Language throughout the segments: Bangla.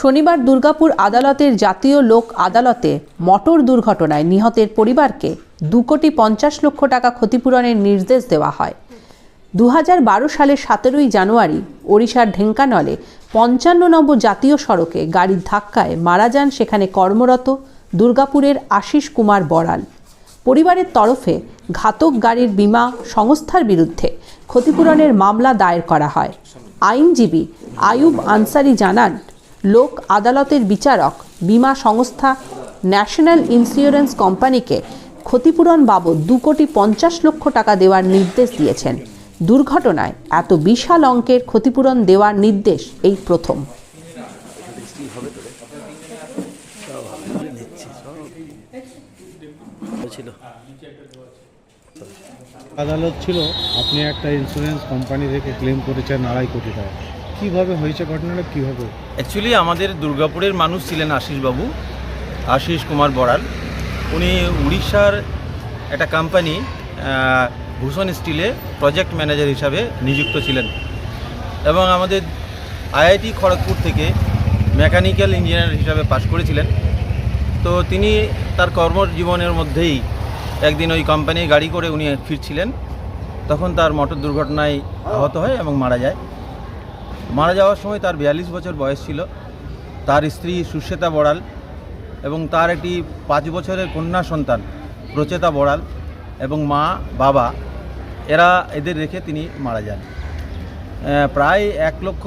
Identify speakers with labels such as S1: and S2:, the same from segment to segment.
S1: শনিবার দুর্গাপুর আদালতের জাতীয় লোক আদালতে মোটর দুর্ঘটনায় নিহতের পরিবারকে দু কোটি পঞ্চাশ লক্ষ টাকা ক্ষতিপূরণের নির্দেশ দেওয়া হয়। দু বারো সালের সতেরোই জানুয়ারি ওড়িশার ঢেঙ্কানলে পঞ্চান্ন নম্বর জাতীয় সড়কে গাড়ির ধাক্কায় মারা যান সেখানে কর্মরত দুর্গাপুরের আশিস কুমার বড়াল। পরিবারের তরফে ঘাতক গাড়ির বীমা সংস্থার বিরুদ্ধে ক্ষতিপূরণের মামলা দায়ের করা হয়। আইনজীবী আয়ুব আনসারি জানান লোক আদালতের বিচারক বীমা সংস্থা ন্যাশনাল ইন্স্যুরেন্স কোম্পানিকে ক্ষতিপূরণ বাবদ দু কোটি পঞ্চাশ লক্ষ টাকা দেওয়ার নির্দেশ দিয়েছেন। দুর্ঘটনায় এত বিশাল অঙ্কের ক্ষতিপূরণ দেওয়ার নির্দেশ এই প্রথম।
S2: আদালত ছিল, আপনি একটা ইন্স্যুরেন্স কোম্পানি থেকে ক্লেম করেছেন আড়াই কোটি টাকা। কীভাবে হয়েছে ঘটনাটা, কীভাবে?
S3: অ্যাকচুয়ালি আমাদের দুর্গাপুরের মানুষ ছিলেন আশিসবাবু আশিস কুমার বড়াল। উনি উড়িষ্যার একটা কোম্পানি ভূষণ স্টিলে প্রজেক্ট ম্যানেজার হিসাবে নিযুক্ত ছিলেন। এবং আমাদের আইআইটি খড়গপুর থেকে মেকানিক্যাল ইঞ্জিনিয়ার হিসাবে পাশ করেছিলেন। তো তিনি তার কর্মজীবনের মধ্যেই একদিন ওই কোম্পানি গাড়ি করে উনি ফিরছিলেন। তখন তার মোটর দুর্ঘটনায় আহত হয় এবং মারা যায়। মারা যাওয়ার সময় তার বিয়াল্লিশ বছর বয়স ছিল। তার স্ত্রী সুশ্বেতা বড়াল এবং তার একটি পাঁচ বছরের কন্যা সন্তান প্রচেতা বড়াল এবং মা, বাবা, এরা এদের রেখে তিনি মারা যান। প্রায় এক লক্ষ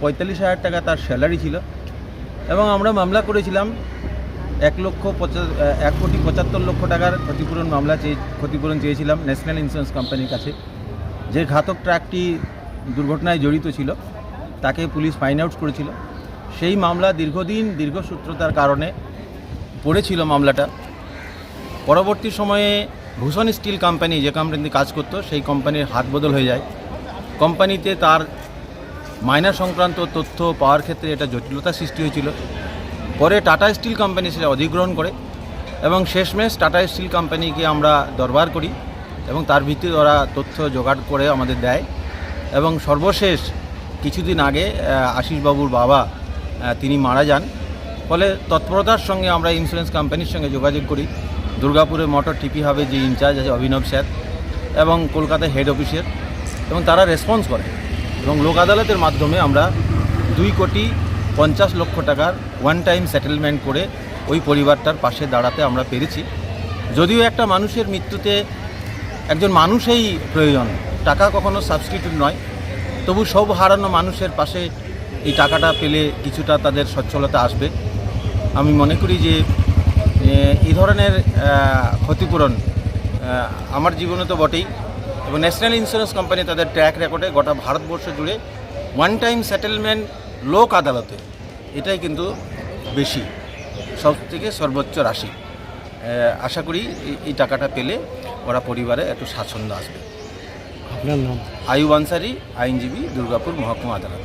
S3: পঁয়তাল্লিশ হাজার টাকা তার স্যালারি ছিল এবং আমরা মামলা করেছিলাম এক লক্ষ এক কোটি পঁচাত্তর লক্ষ টাকার ক্ষতিপূরণ মামলা চেয়ে, ক্ষতিপূরণ চেয়েছিলাম ন্যাশনাল ইন্স্যুরেন্স কোম্পানির কাছে। যে ঘাতক ট্রাকটি দুর্ঘটনায় জড়িত ছিল। তাকে পুলিশ ফাইন্ড আউট করেছিল। সেই মামলা দীর্ঘদিন দীর্ঘসূত্রতার কারণে পড়েছিল মামলাটা। পরবর্তী সময়ে ভূষণ স্টিল কোম্পানি যে কোম্পানিতে কাজ করতো, সেই কোম্পানির হাত বদল হয়ে যায়। কোম্পানিতে তার মাইনা সংক্রান্ত তথ্য পাওয়ার ক্ষেত্রে এটা জটিলতা সৃষ্টি হয়েছিল। পরে টাটা স্টিল কোম্পানি সেটা অধিগ্রহণ করে এবং শেষমেশ টাটা স্টিল কোম্পানিকে আমরা দরবার করি এবং তার ভিত্তিতে ওরা তথ্য জোগাড় করে আমাদের দেয় এবং সর্বশেষ কিছুদিন আগে আশিসবাবুর বাবা তিনি মারা যান। ফলে তৎপরতার সঙ্গে আমরা ইন্স্যুরেন্স কোম্পানির সঙ্গে যোগাযোগ করি। দুর্গাপুরে মোটর টিপি হবে যে ইনচার্জ আছে অভিনব স্যার এবং কলকাতা হেড অফিসের এবং তারা রেসপন্স করে। এবং লোক আদালতের মাধ্যমে আমরা দুই কোটি পঞ্চাশ লক্ষ টাকার ওয়ান টাইম সেটেলমেন্ট করে ওই পরিবারটার পাশে দাঁড়াতে আমরা পেরেছি। যদিও একটা মানুষের মৃত্যুতে একজন মানুষই প্রয়োজন। টাকা কখনো সাবস্টিটিউট নয়। তবু সব হারানো মানুষের পাশে এই টাকাটা পেলে কিছুটা তাদের সচ্ছলতা আসবে। আমি মনে করি যে এই ধরনের ক্ষতিপূরণ আমার জীবনে তো বটেই এবং ন্যাশনাল ইন্স্যুরেন্স কোম্পানি তাদের ট্র্যাক রেকর্ডে গোটা ভারতবর্ষ জুড়ে ওয়ান টাইম সেটেলমেন্ট লোক আদালতে, এটাই কিন্তু বেশি সব থেকে সর্বোচ্চ রাশি। আশা করি এই- টাকাটা পেলে ওরা পরিবারে একটু স্বাচ্ছন্দ্য আসবে।
S2: আপনার নাম?
S3: আয়ুব আনসারি আইনজীবী দুর্গাপুর মহকুমা আদালত।